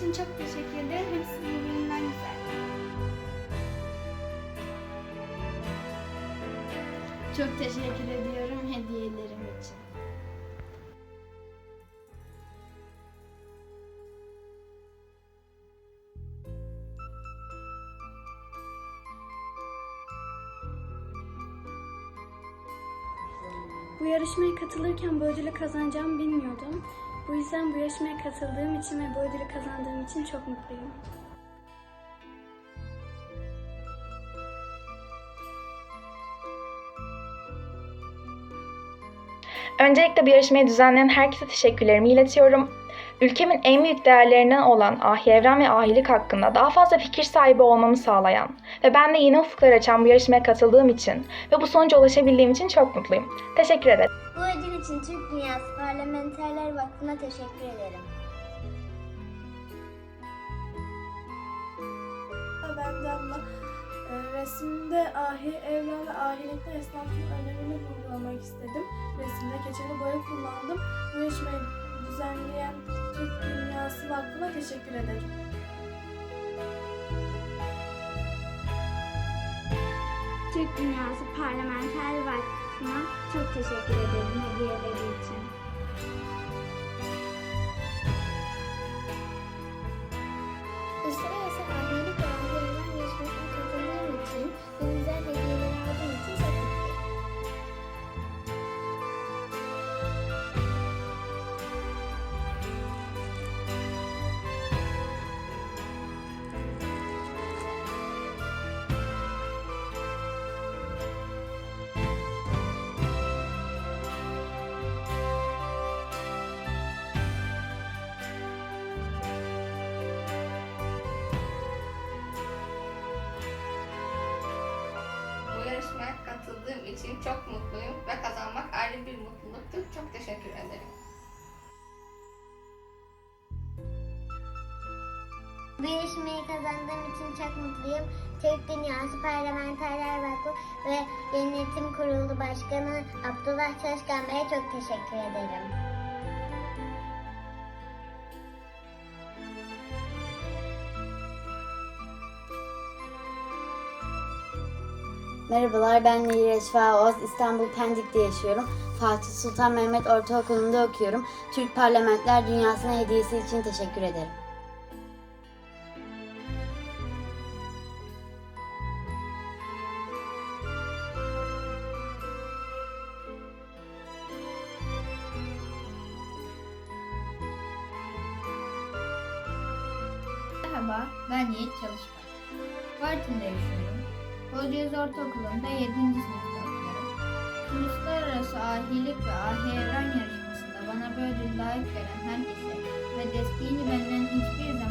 için çok teşekkür ederim. Hepsi birbirinden güzel. Çok teşekkür ediyorum hediyelerim için. Bu yarışmaya katılırken bu ödülü kazanacağımı bilmiyordum. Bu yüzden bu yarışmaya katıldığım için ve bu ödülü kazandığım için çok mutluyum. Öncelikle bu yarışmayı düzenleyen herkese teşekkürlerimi iletiyorum. Ülkemin en büyük değerlerinden olan ahi evren ve ahilik hakkında daha fazla fikir sahibi olmamı sağlayan ve ben de yeni ufuklar açan bu yarışmaya katıldığım için ve bu sonuca ulaşabildiğim için çok mutluyum. Teşekkür ederim. Bu ödül için Türk Dünyası Parlamenterler Vakfı'na teşekkür ederim. Ben Damla. Ee, Resimde ahi, evren ve ahilikte esnafın önemini vurgulamak istedim. Resimde keçeli boya kullandım. Bu yarışmayı düzenleyen Türk Dünyası Vakfı'na teşekkür ederim. Türk Dünyası Parlamenter Vakfı'na çok teşekkür ederim hediyeleri için. Katıldığım için çok mutluyum ve kazanmak ayrı bir mutluluktur. Çok teşekkür ederim. Bu yarışmayı kazandığım için çok mutluyum. Türk Dünyası Parlamenterler Vakfı ve Yönetim Kurulu Başkanı Abdullah Çalışkan Bey'e çok teşekkür ederim. Merhabalar ben Nehir Eşfa Oğuz. İstanbul Pendik'te yaşıyorum. Fatih Sultan Mehmet Ortaokulu'nda okuyorum. Türk Parlamentler Dünyası'na hediyesi için teşekkür ederim. Merhaba, ben Yiğit Çalışkan. Bartın'da yaşıyorum. Bozcayız Ortaokulu'nda 7. sınıfta. Uluslararası Ahilik ve Ahi Evren yarışmasında bana bu ödül layık gören herkese ve desteğini benden hiçbir zaman